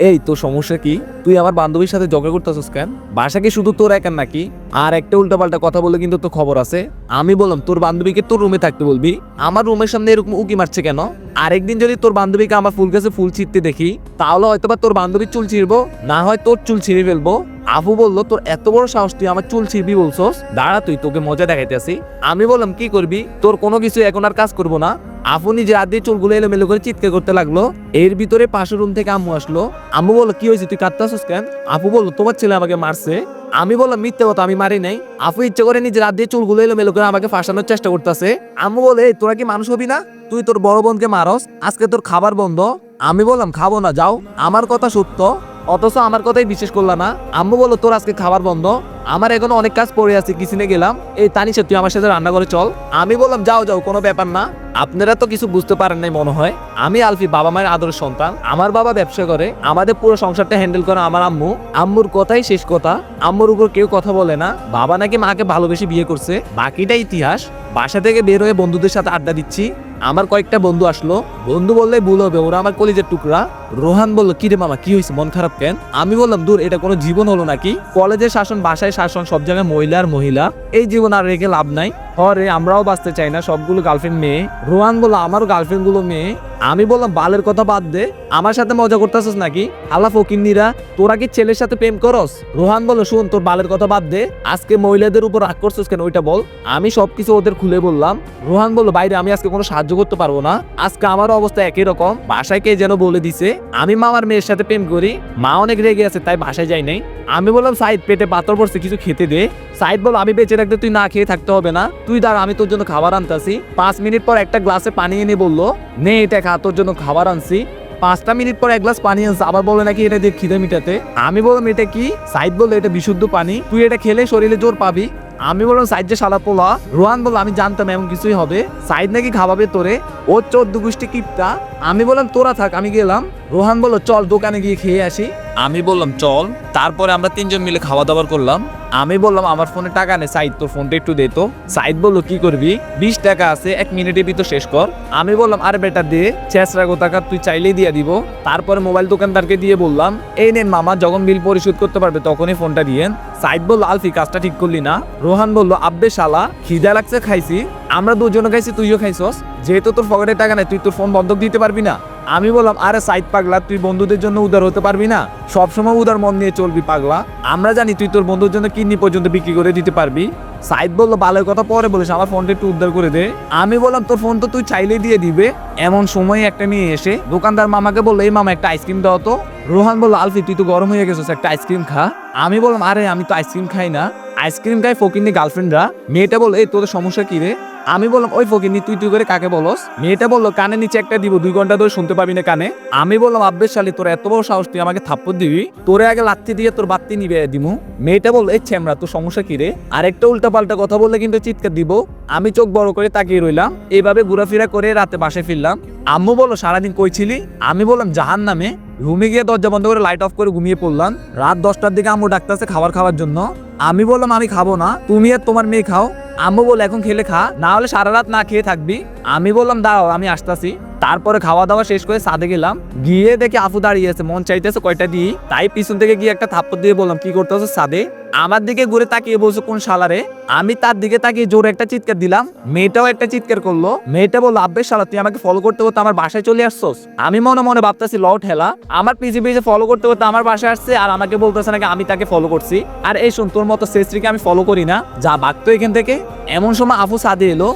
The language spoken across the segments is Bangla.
এই, তোর সমস্যা কি? তুই আমার বান্ধবীর সাথে ঝগড়া করতেছিস কেন? বাসা কি শুধু তোর একার নাকি? আর একটা উল্টাপাল্টা কথা বলে কিন্তু তোর খবর আছে। আমি বললাম, তোর বান্ধবীকে তোর রুমে থাকতে বলবি? আমার রুমের সামনে এরকম উকি মারছে কেন? আরেকদিন যদি তোর বান্ধবীকে আমার ফুল গাছে ফুল ছিঁড়তে দেখি, তাহলে হয়তো বা তোর বান্ধবীর চুল ছিঁড়বো। না হয় তোর চুল ছিঁড়ে ফেলব। আবু বলল, তোর এত বড় সাহস তুই আমার চুল ছিঁড়বি বলছস? দাঁড়া, তুই তোকে মজা দেখাইতেছি আমি বললাম, কি করবি? তোর কোনো কিছু এখন আর কাজ করব না। আফু নিজে হাত দিয়ে চুলগুলো এলোমেলো করে চিৎকার করতে লাগল। এর ভিতরে পাশের রুম থেকে আম্মু আসলো। আম্মু বলল কি হয়েছে? তুই কাঁদতেছিস কেন? আপু বলল তোমার ছেলে আমাকে মারছে। আমি বললাম মিথ্যে কথা আমি মারি নাই। আফু ইচ্ছে করে নিজের হাত দিয়ে চুলগুলো এলোমেলো করে আমাকে ফাঁসানোর চেষ্টা করতেছে। আম্মু বলে "এই, তোরা কি মানুষ হবি না? তুই তোর বড় বোনকে মারস আজকে তোর খাবার বন্ধ। আমি বললাম খাব না যাও। আমার কথা সত্য অথচ আমার কথাই বিশ্বাস করলা না। আম্মু বলল, তোর আজকে খাবার বন্ধ। আমার এখন অনেক কাজ পড়ে আছে, কিচেনে গেলাম। এই তানিশা, তুই আমার সাথে রান্না করে চল। আমি বললাম, যাও যাও, কোনো ব্যাপার না। আপনারা তো কিছু বুঝতে পারেন নাই মনে হয়। আমি আলফি, বাবা মায়ের আদরের সন্তান। আমার বাবা ব্যবসা করে। আমাদের পুরো সংসারটা হ্যান্ডেল করে আমার আম্মু। আম্মুর কথাই শেষ কথা। আম্মুর উপর কেউ কথা বলে না। বাবা নাকি মাকে ভালোবেসে বিয়ে করছে। বাকিটা ইতিহাস। বাসা থেকে বের হয়ে বন্ধুদের সাথে আড্ডা দিচ্ছি। আমার কয়েকটা বন্ধু আসলো। বন্ধু বললে ভুল হবে, ওরা আমার কলেজের টুকরা। রোহান বলল, কি রে মামা, কি হয়েছে? মন খারাপ কেন? আমি বললাম, দূর, এটা কোনো জীবন হলো নাকি? কলেজের শাসন, বাসায় শাসন, সব জায়গায় মহিলা আর মহিলা। এই জীবন আর রেখে লাভ নাই। হরে আমরাও বাঁচতে চাই না, সবগুলো গার্লফ্রেন্ড মেয়ে। রোহান বলল, আমারও গার্লফ্রেন্ডগুলো মেয়ে। আমি বললাম, বালের কথা বাদ দে। আমার সাথে মজা করতেছিস নাকি? আল্লাহ ফকিন্নিরা তোরা কি ছেলের সাথে প্রেম করস? রোহান বলল শুন, তোর বালের কথা বাদ দে। আজকে মহিলাদের উপর রাগ করছিস কেন ওইটা বল? আমি সবকিছু ওদের খুলে বললাম। রোহান বলল বাইরে আমি আজকে কোনো সাহায্য করতে পারব না। আজকে আমার অবস্থা একই রকম। বাসায় কে যেন বলে দিছে, আমি মামার মেয়ের সাথে প্রেম করি। মা অনেক রেগে আছে, তাই বাসায় যাই নাই। আমি বললাম, সাইদ, পেটে পাথর পড়ছে, কিছু খেতে দে। সাইদ বল, আমি বেঁচে রাখতে তুই না খেয়ে থাকতে হবে না। তুই দাঁড়া, আমি তোর জন্য খাবার আনতাছি। পাঁচ মিনিট পর একটা গ্লাসে পানি এনে বলল, নে এটা খা, তোর জন্য খাবার আনছি। পাঁচটা মিনিট পর এক গ্লাস পানি আনছে, আবার বলে নাকি এটা দিয়ে খিদে মিটাতে। আমি বললাম, এটা কি? সাইদ বলল, এটা বিশুদ্ধ পানি। তুই এটা খেলে শরীরে জোর পাবি। আমি বললাম, সাইদ যে শালা পোলা। রোহান বলল, আমি জানতাম এমন কিছুই হবে। সাইদ নাকি খাওয়াবে তোরে। ওর চোদ্দ গোষ্ঠী কিপটা। আমি বললাম, তোরা থাক, আমি গেলাম। রোহান বলল, চল দোকানে গিয়ে খেয়ে আসি। আমি বললাম, চল। তারপরে আমরা তিনজন মিলে খাওয়া দাওয়ার করলাম। আমি বললাম, আমার ফোনে টাকা নেই, সাইদ তোর ফোনটা একটু দে তো। সাইদ বলল, কি করবি? বিশ টাকা আছে, এক মিনিটের ভিতর শেষ কর। আমি বললাম, আরে বেটা, দে। ছেঁচড়া গোতাকার তুই চাইলেই দিয়ে দিব। তারপরে মোবাইল দোকানদারকে দিয়ে বললাম, এই নেন মামা, যখন বিল পরিশোধ করতে পারবে তখনই ফোনটা দিয়েন সাইদ বলল, আলফি, কাজটা ঠিক করলি না? রোহান বলল, আব্বে শালা, খিদা লাগছে, খাইছি। আমরা দুজনে খাইছি, তুইও খাইছস। যেহেতু তোর পকেটে টাকা নেই, তুই তোর ফোন বন্ধক দিতে পারবি না। আমি বললাম, আরে সাইদ পাগলা, তুই বন্ধুদের জন্য উদার হতে পারবি না। সবসময় উদার মন নিয়ে চলবি পাগলা। আমরা জানি তুই তোর বন্ধুর জন্য কিডনি পর্যন্ত বিক্রি করে দিতে পারবি। সাইদ বলল ভালো কথা, পরে বলিস। আমার ফোনটা একটু উদ্ধার করে দে। আমি বললাম, তোর ফোন তো তুই চাইলেই দিয়ে দিবে। এমন সময় একটা নিয়ে এসে দোকানদার মামাকে বলল, এই মামা, একটা আইসক্রিম দাও তো। রোহান বলল, আলফি, তুই তো গরম হয়ে গেছিস, একটা আইসক্রিম খা। আমি বললাম, আরে, আমি তো আইসক্রিম খাই না। আইসক্রিম খাই ফকিনি গার্লফ্রেন্ডরা মেয়েটা বলল, এই, তোদের সমস্যা কি রে? আমি বললাম, ওই ফকিনি তুই তুই করে কাকে বলস? মেয়েটা বলল কানে নিচে একটা দিব, দুই ঘণ্টা ধরে শুনতে পাবি না কানে। আমি বললাম আব্বের শালি, তোর এত বড় সাহস, তুই আমাকে থাপ্পড় দিবি? তোরে আগে লাত্তি দিয়ে তোর বাত্তি নিবে দিমু। মেয়েটা বলল, এই ছেমরা তোর সমস্যা কি রে? আর একটা উল্টা পাল্টা কথা বললে কিন্তু চিৎকার দিব। আমি চোখ বড় করে তাকিয়ে রইলাম। এইভাবে ঘোরাফেরা করে রাতে বাসায় ফিরলাম। আম্মু বলো, সারাদিন কই ছিলি? আমি বললাম জাহান নামে রুমে গিয়ে দরজা বন্ধ করে লাইট অফ করে ঘুমিয়ে পড়লাম। রাত দশটার দিকে আম্মু ডাকতেছে খাবার খাওয়ার জন্য। আমি বললাম, আমি খাব না। তুমি আর তোমার মেয়ে খাও। আম্মু বলে এখন খেলে খা, না হলে সারা রাত না খেয়ে থাকবি। আমি বললাম দাও আমি আসতাছি। তারপরে খাওয়া দাওয়া শেষ করে সাদে গেলাম। গিয়ে দেখি আফু দাঁড়িয়ে আছে মন চাইতেছে কয়টা দিই। তাই পিছন থেকে গিয়ে একটা থাপ্পড় দিয়ে বললাম, কি করতেছে সাদে? আমার দিকে ঘুরে তাকিয়ে বলছো, কোন শালারে আমি তার দিকে তাকিয়ে জোরে একটা চিৎকার দিলাম। মেয়েটাও একটা চিৎকার করল। মেয়েটা বলল, আব্বে শালা, তুই আমাকে ফলো করতে করতে আমার বাসায় চলে আসছোস? আমি মনে মনে ভাবতেছি, লও হেলা আমার পিছে পিছে ফলো করতে করতে আমার বাসায় আসছে আর আমাকে বলতেছে নাকি আমি তাকে ফলো করছি। আর এই শুন, তোর মতো শেষরিকে আমি ফলো করি না। যা বাগতো এখান থেকে। এমন সময় আফু সাদে এলো।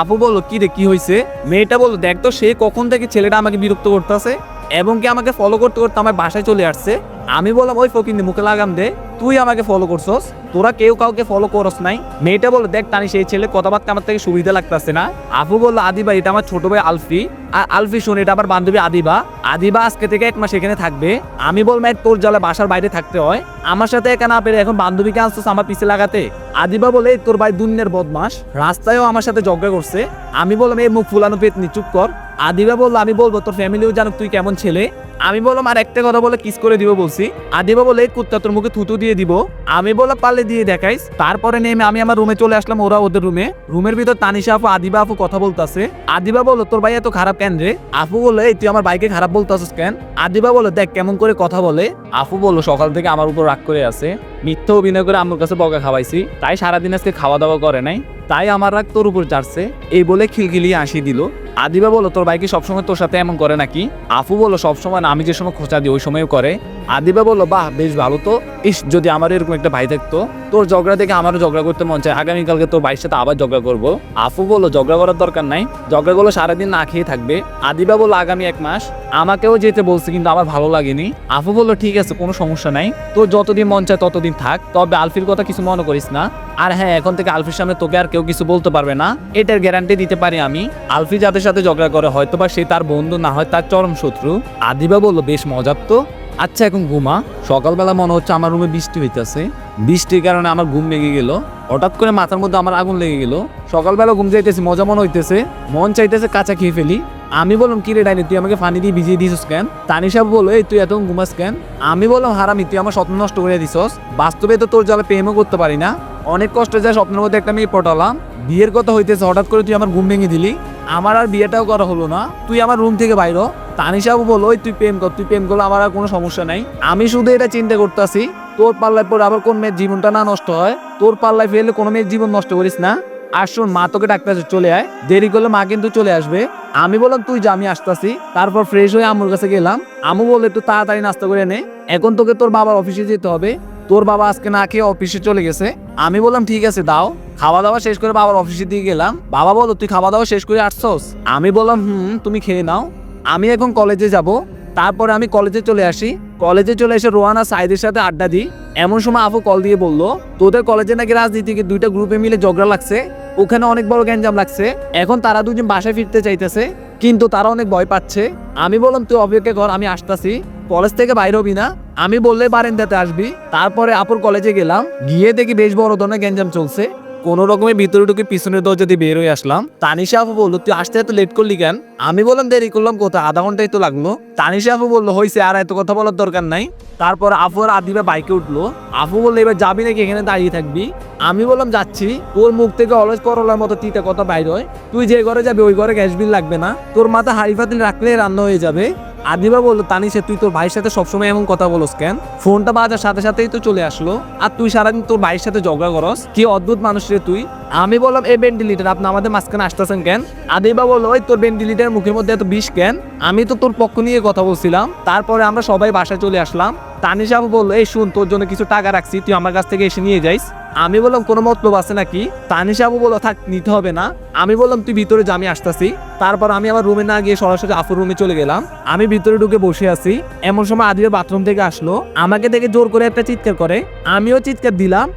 আপু বলো কি রে কি হয়েছে মেয়েটা বলল, দেখ তো সে কখন থেকে ছেলেটা আমাকে বিরক্ত করতেছে। এবং কি আমাকে ফলো করতে করতে আমার বাসায় চলে আসছে? আমি বললাম, ওই ফকিন্দি, মুখে লাগাম দে। তুই আমাকে ফলো করছস। তোরা কেউ কাউকে ফলো করস নাই। মেয়েটা বলল, দেখ টানি, সেই ছেলে কথাবার্তা আমার থেকে সুবিধা লাগতেছে না। আপু বলল, আদিবা, এটা আমার ছোট ভাই আলফি। আর আলফি, শোন, এটা আমার বান্ধবী আদিবা। আদিবা আজকে থেকে এক মাস এখানে থাকবে। আমি বললাম এক তোর জলে বাসার বাইরে থাকতে হয়। আমার সাথে একা না পেরে এখন বান্ধবীকে আসছিস আমার পিছে লাগাতে? আদিবা বলে তোর ভাই দুনিয়ার বদমাস। রাস্তায়ও আমার সাথে ঝগড়া করছে। আমি বললাম, এই মুখ ফুলানো পেতনি, চুপ কর। আদিবা বলল আমি বলব তোর ফ্যামিলিও জানুক তুই কেমন ছেলে? আমি বললাম, আর একটা কথা বলে কিস করে দিব বলছি। আদিবা বলে, কুত্তা, তোর মুখে থুতু দিয়ে দিব। আমি বললাম, পারলে দিয়ে দেখাইস। তারপরে নেমে আমি আমার রুমে চলে আসলাম, ওরা ওদের রুমে। রুমের ভিতর তানিশা আপু, আদিবা আপু কথা বলতাছে। আদিবা বলো তোর ভাই এত খারাপ কেন রে? আপু বলে "এই, তুই আমার বাইকে খারাপ বলতাছিস কেন? আদিবা বলো দেখ, কেমন করে কথা বলে। আপু বলল, সকাল থেকে আমার উপর রাগ করে আছে। মিথ্যা অভিনয় করে আমার কাছে বকা খাওয়াইছি। তাই সারাদিন আজকে খাওয়া দাওয়া করে নাই। তাই আমার রাগ তোর উপর চাড়ছে এই বলে খিলখিলিয়ে আসি দিল। আদিবা বলো তোর ভাই কি সবসময় তোর সাথে এমন করে নাকি? আফু বলো সবসময় না আমি যে সময় খোঁচা দিই ওই সময়ও করে। আদিবা বলল, বাহ, বেশ ভালো তো। ইস, যদি আমার এরকম একটা ভাই থাকতো, তোর ঝগড়া দেখে আমারও ঝগড়া করতে মন চায়। আগামীকালকে তোর ভাইয়ের সাথে আবার ঝগড়া করব। আফু বলল, ঝগড়া করার দরকার নাই। ঝগড়া করলে সারাদিন না খেয়ে থাকবে। আদিবা বলল, আগামী এক মাস। আমাকেও যেতে বলছে, কিন্তু আমার ভালো লাগেনি। আফু বলল, ঠিক আছে, কোনো সমস্যা নাই। তোর যতদিন মন চায় ততদিন থাক। তবে আলফির কথা কিছু মনে করিস না। আর হ্যাঁ এখন থেকে আলফির সামনে তোকে আর কেউ কিছু বলতে পারবে না। এটার গ্যারান্টি দিতে পারি আমি। আলফি যাদের সাথে ঝগড়া করে হয়তো বা সে তার বন্ধু, না হয় তার চরম শত্রু। আদিবা বলল, বেশ মজার তো। আচ্ছা এখন ঘুমা। সকালবেলা মনে হচ্ছে আমার রুমে বৃষ্টি হইতেছে। বৃষ্টির কারণে আমার ঘুম লেগে গেল। হঠাৎ করে মাথার মধ্যে আমার আগুন লেগে গেল। সকালবেলা ঘুম যাইতেছি মজা মনে হইতেছে। মন চাইতেছে কাঁচা খেয়ে ফেলি। আমি বললাম কি রে ডাইনি, তুই আমাকে ফানি দিয়ে ভিজিয়ে দিছিস কেন? তানি সাহেব বলল, এই, তুই এত ঘুমাস কেন? আমি বললাম, হারামি, তুই আমার স্বপ্ন নষ্ট করে দিছস। বাস্তবে তো তোর জলে প্রেমও করতে পারি না। অনেক কষ্ট যায় স্বপ্নের মধ্যে একটা মেয়ে পটালাম। বিয়ের কথা হইতেছে, হঠাৎ করে তুই আমার ঘুম ভেঙে দিলি। আমার আর বিয়েটাও করা হলো না। তুই আমার রুম থেকে বাইর। তানিশাবু বলো ওই তুই প্রেম কর, তুই প্রেম করলে আমার আর কোনো সমস্যা নাই। আমি শুধু এটা চিন্তা করতেছি, তোর পাল্লায় পরে আবার কোন মেয়ের জীবনটা না নষ্ট হয়? তোর পাল্লায় ফেললে কোনো মেয়ের জীবন নষ্ট করিস না? আর শোন, মা তোকে ডাক্তার চলে আয়। দেরি করলে মা কিন্তু চলে আসবে। আমি বললাম, তুই যা, আমি আসতাছি। তারপর ফ্রেশ হয়ে আম্মুর কাছে গেলাম। আমু বলে একটু তাড়াতাড়ি নাস্তা করে নে। এখন তোকে তোর বাবার অফিসে যেতে হবে। তোর বাবা আজকে না খেয়ে অফিসে চলে গেছে। আমি বললাম, ঠিক আছে, দাও। খাওয়া দাওয়া শেষ করে বাবার অফিসে দিয়ে গেলাম। বাবা বলো তুই খাওয়া দাওয়া শেষ করে আসছস? আমি বললাম, হুম, তুমি খেয়ে নাও। আমি এখন কলেজে যাব, তারপরে আমি কলেজে চলে আসি। কলেজে চলে এসে রোহানা সাইদের সাথে আড্ডা দিই। এমন সময় আফু কল দিয়ে বলল, তোদের কলেজে নাকি রাজনীতিকে দুইটা গ্রুপে মিলে ঝগড়া লাগছে। ওখানে অনেক বড় গ্যাঞ্জাম লাগছে। এখন তারা দুজন বাসায় ফিরতে চাইতেছে, কিন্তু তারা অনেক ভয় পাচ্ছে। আমি বললাম, তুই অপেক্ষা কর, আমি আসতাছি। কলেজ থেকে বাইর হবি না। আমি বললে, বারেন্দাতে আসবি। তারপরে আপুর কলেজে গেলাম। গিয়ে দেখি বেশ বড় ধরনের গ্যাঞ্জাম চলছে। কোন রকমের ভিতরে ঢুকে পিছনের দরজা দিয়ে বের হয়ে আসলাম। তানিশা আপু বলল, তুই আসতে এত লেট করলি কেন? আমি বললাম, দেরি করলাম কোথায়? আধা ঘন্টাই তো লাগল। তানিশা আপু বলল হয়েছে আর এত কথা বলার দরকার নাই। তারপর আফু আর আদিবা বাইকে উঠল। আফু বলল, এবার যাবি নাকি? এখানে দাঁড়িয়ে থাকবি। আমি বললাম, যাচ্ছি। তোর মুখ থেকে অলস করলার মতো তিতে কথা বাইর হয়। তুই যে ঘরে যাবি, ওই ঘরে গ্যাস বিল লাগবে না। তোর মাথা হাড়ি ফাতিল রাখলে রান্না হয়ে যাবে। আদিবা বলল তানিশে তুই তোর ভাইয়ের সাথে সবসময় এমন কথা বলস কেন? ফোনটা বাজার সাথে সাথেই তো চলে আসলো। আর তুই সারাদিন তোর ভাইয়ের সাথে ঝগড়া করস? কি অদ্ভুত মানুষ রে তুই? আমি বললাম এই ভেন্টিলিটার, আপনি আমাদের মাঝখানে আসতেছেন কেন? আদিবা বলল, ওই তোর ভেন্টিলিটার মুখের মধ্যে এত বিষ কেন? আমি তো তোর পক্ষ নিয়ে কথা বলছিলাম। তারপরে আমরা সবাই বাসায় চলে আসলাম। তানিশ আপু বলল, এই শুন, তোর জন্য কিছু টাকা রাখছি, তুই আমার কাছ থেকে এসে নিয়ে যাইস। আমি বললাম, কোনো মতলব আছে নাকি? তানিশ আবু বলো থাক, নিতে হবে না। আমি বললাম, তুই ভিতরে আমি আসতাছি। তারপর আমি আমার রুমে না গিয়ে সরাসরি আফুর রুমে চলে গেলাম। আমি ভিতরে ঢুকে বসে আছি। এমন সময় আদিবা বাথরুম থেকে আসলো। আমাকে দেখে জোর করে একটা চিৎকার করে। আমিও চিৎকার দিলাম।